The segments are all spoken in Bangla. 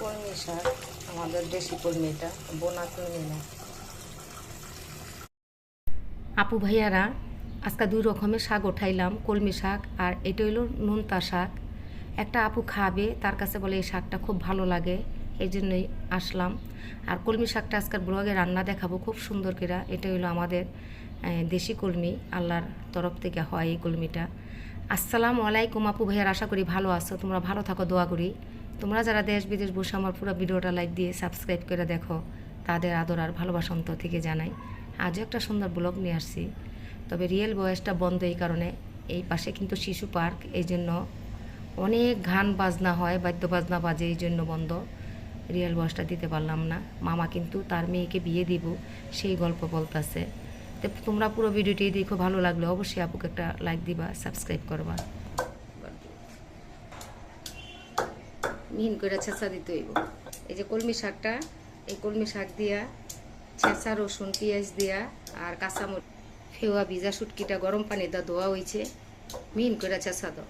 কলমি শাক আমাদের দেশি কলমি এটা বোনা কলমি না। আপু ভাইয়ারা, আজকে দুই রকমের শাক উঠাইলাম, কলমি শাক আর এটা হইল নোনতা শাক। একটা আপু খাবে, তার কাছে বলে এই শাকটা খুব ভালো লাগে, এই জন্যই আসলাম। আর কলমি শাকটা আজকের ব্লগে রান্না দেখাবো খুব সুন্দর করে, এটা হইল আমাদের দেশি কলমি, আল্লাহর তরফ থেকে হয় এই কলমিটা। আসসালামু আলাইকুম আপু ভাইয়ার, আশা করি ভালো আছো, তোমরা ভালো থাকো, দোয়া করি। তোমরা যারা দেশ বিদেশ বসে আমার পুরো ভিডিওটা লাইক দিয়ে সাবস্ক্রাইব করে দেখো, তাদের আদর আর ভালোবাসা অন্তর থেকে জানাই। আজও একটা সুন্দর ব্লগ নিয়ে আসছি। তবে রিয়েল বয়সটা বন্ধ এই কারণে, এই পাশে কিন্তু শিশু পার্ক এই জন্য অনেক গান বাজনা হয়, বাদ্য বাজনা বাজে এই জন্য বন্ধ। রিয়েল বয়সটা দিতে পারলাম না। মামা কিন্তু তার মেয়েকে বিয়ে দিব, সেই গল্প বলতেছে। তো তোমরা পুরো ভিডিওটি দেখো, ভালো লাগলে অবশ্যই আপুকে একটা লাইক দিবা সাবস্ক্রাইব করবা। মিহিন করে ছেঁচা দিতে হইব। এই যে কলমি শাকটা, এই কলমি শাক দিয়া, ছেঁচা, রসুন, পেঁয়াজ দিয়া আর কাঁচামরিচ, ফেওয়া, ভিজা শুটকিটা গরম পানি দা ধোয়া হয়েছে মিহিন করে ছেঁচা দাও।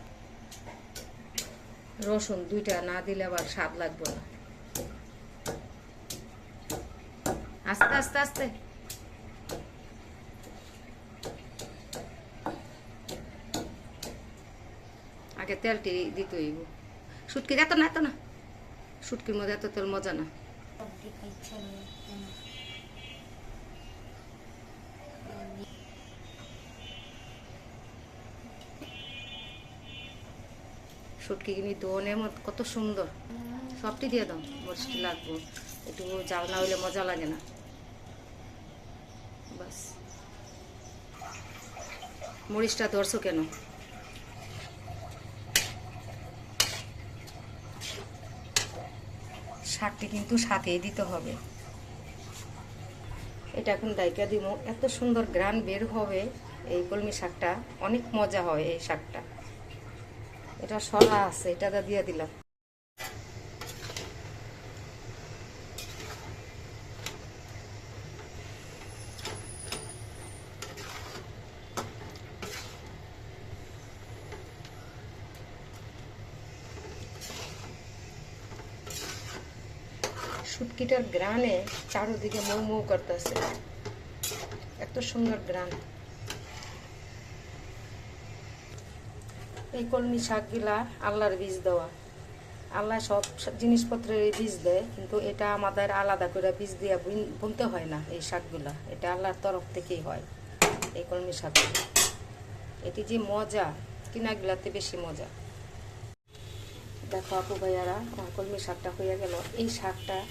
রসুন দুইটা না দিলে আবার স্বাদ লাগবে না। আস্তে আস্তে আস্তে। আগে তেলটি দিতে হইব। শুটকির এত না এত না। শুটকির মধ্যে এত তেল মজা না। শুটকি কিনি দোনের মতো, কত সুন্দর। সবটি দিয়ে দাও মরিচটি লাগবো। একটু জাল না হইলে মজা লাগে না। বাস। মরিচটা ধরছো কেন? শাকটি কিন্তু সাথেই দিতে হবে। এটা এখন দায়িকা দিব। এত সুন্দর গ্রান বের হবে এই কলমি শাকটা। অনেক মজা হয় এই শাকটা। এটা সরা আছে, এটা দিয়ে দিলাম। শুটকিটার গ্রানে চারোদিকে মৌ মৌ করতেছে। এত সুন্দর গ্রান। এই কলমি শাকগুলা আল্লাহর বীজ দেওয়া। আল্লাহ সব জিনিসপত্রের বীজ দেয়, কিন্তু এটা আমাদের আলাদা করে বীজ দিয়ে বুন- বুনতে হয় না এই শাকগুলা। এটা আল্লাহর তরফ থেকেই হয় এই কলমি শাক। এটি যে মজা, কিনাগুলাতে বেশি মজা। দেখো আপু ভাইয়ারা কলমি শাকটা হয়ে গেল। এই শাকটা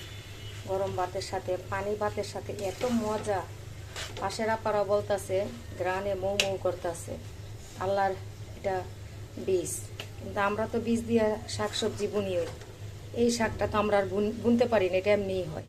গরম ভাতের সাথে, পানি ভাতের সাথে এত মজা। পাশের আপারা বলতেছে, গ্রানে মৌ মৌ করতেছে। আল্লাহর এটা বীজ। কিন্তু আমরা তো বীজ দিয়ে শাক সবজি বুনি এই শাকটা তো আমরা আর বুন- বুনতে পারি না, এটা এমনিই হয়।